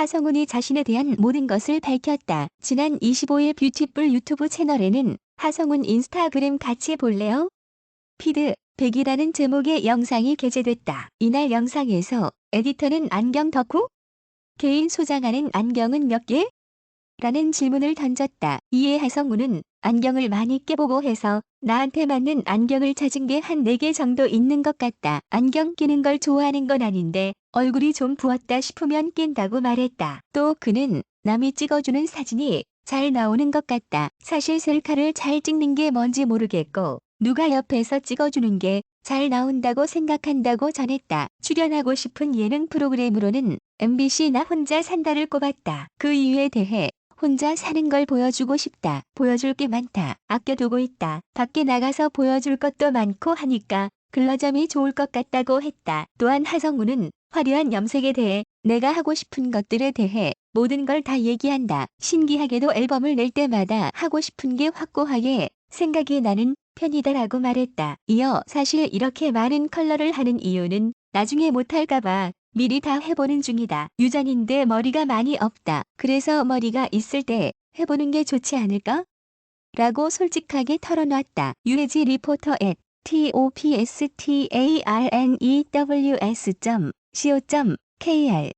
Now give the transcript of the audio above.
하성운이 자신에 대한 모든 것을 밝혔다. 지난 25일 뷰티풀 유튜브 채널에는 하성운 인스타그램 같이 볼래요? 피드 100이라는 제목의 영상이 게재됐다. 이날 영상에서 에디터는 안경 덕후? 개인 소장하는 안경은 몇 개? 라는 질문을 던졌다. 이에 하성우는 안경을 많이 깨보고 해서 나한테 맞는 안경을 찾은 게 한 4개 정도 있는 것 같다. 안경 끼는 걸 좋아하는 건 아닌데 얼굴이 좀 부었다 싶으면 낀다고 말했다. 또 그는 남이 찍어주는 사진이 잘 나오는 것 같다. 사실 셀카를 잘 찍는 게 뭔지 모르겠고 누가 옆에서 찍어주는 게 잘 나온다고 생각한다고 전했다. 출연하고 싶은 예능 프로그램으로는 MBC 나 혼자 산다를 꼽았다. 그 이유에 대해 혼자 사는 걸 보여주고 싶다. 보여줄 게 많다. 아껴두고 있다. 밖에 나가서 보여줄 것도 많고 하니까 글러점이 좋을 것 같다고 했다. 또한 하성우는 화려한 염색에 대해 내가 하고 싶은 것들에 대해 모든 걸 다 얘기한다. 신기하게도 앨범을 낼 때마다 하고 싶은 게 확고하게 생각이 나는 편이다라고 말했다. 이어 사실 이렇게 많은 컬러를 하는 이유는 나중에 못할까봐 미리 다 해보는 중이다. 유전인데 머리가 많이 없다. 그래서 머리가 있을 때 해보는 게 좋지 않을까? 라고 솔직하게 털어놨다. 유해지 리포터 at topstarnews.co.kr